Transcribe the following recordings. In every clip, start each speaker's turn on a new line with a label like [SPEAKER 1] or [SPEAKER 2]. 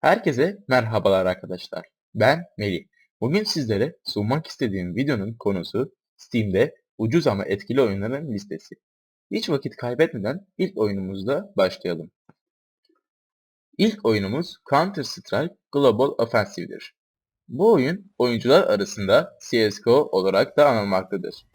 [SPEAKER 1] Herkese merhabalar arkadaşlar. Ben Melih. Bugün sizlere sunmak istediğim videonun konusu Steam'de ucuz ama etkili oyunların listesi. Hiç vakit kaybetmeden ilk oyunumuzla başlayalım. İlk oyunumuz Counter-Strike Global Offensive'dir. Bu oyun oyuncular arasında CSGO olarak da anılmaktadır.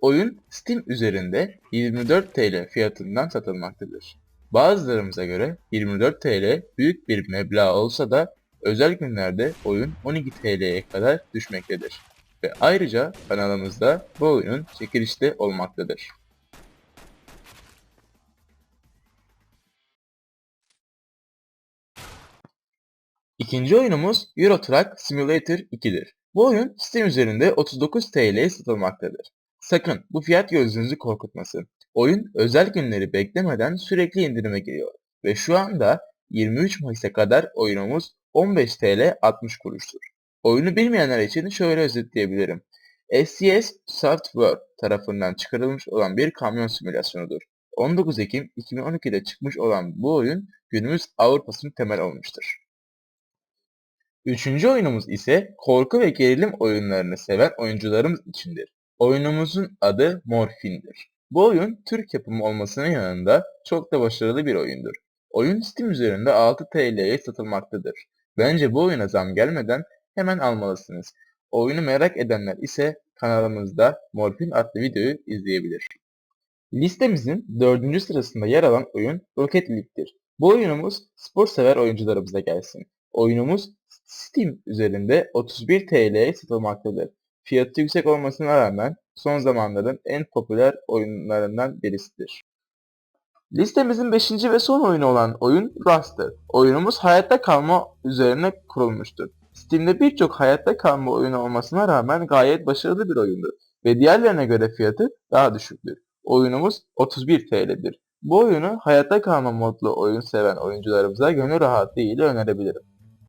[SPEAKER 1] Oyun Steam üzerinde 24 TL fiyatından satılmaktadır. Bazılarımıza göre 24 TL büyük bir meblağ olsa da özel günlerde oyun 12 TL'ye kadar düşmektedir. Ve ayrıca kanalımızda bu oyunun çekilişte olmaktadır. İkinci oyunumuz Euro Truck Simulator 2'dir. Bu oyun Steam üzerinde 39 TL'ye satılmaktadır. Sakın bu fiyat gözünüzü korkutmasın. Oyun özel günleri beklemeden sürekli indirime giriyor ve şu anda 23 Mayıs'a kadar oyunumuz 15 TL 60 kuruştur. Oyunu bilmeyenler için şöyle özetleyebilirim. SCS Software tarafından çıkarılmış olan bir kamyon simülasyonudur. 19 Ekim 2012'de çıkmış olan bu oyun günümüz Avrupa'sının temel olmuştur. Üçüncü oyunumuz ise korku ve gerilim oyunlarını seven oyuncularımız içindir. Oyunumuzun adı Morfin'dir. Bu oyun Türk yapımı olmasının yanında çok da başarılı bir oyundur. Oyun Steam üzerinde 6 TL'ye satılmaktadır. Bence bu oyuna zam gelmeden hemen almalısınız. Oyunu merak edenler ise kanalımızda Morfin adlı videoyu izleyebilir. Listemizin 4. sırasında yer alan oyun Rocket League'dir. Bu oyunumuz spor sever oyuncularımıza gelsin. Oyunumuz Steam üzerinde 31 TL'ye satılmaktadır. Fiyatı yüksek olmasına rağmen son zamanların en popüler oyunlarından birisidir. Listemizin 5. ve son oyunu olan oyun Rust'tır. Oyunumuz hayatta kalma üzerine kurulmuştur. Steam'de birçok hayatta kalma oyunu olmasına rağmen gayet başarılı bir oyundur ve diğerlerine göre fiyatı daha düşüktür. Oyunumuz 31 TL'dir. Bu oyunu hayatta kalma modlu oyun seven oyuncularımıza gönül rahatlığıyla önerebilirim.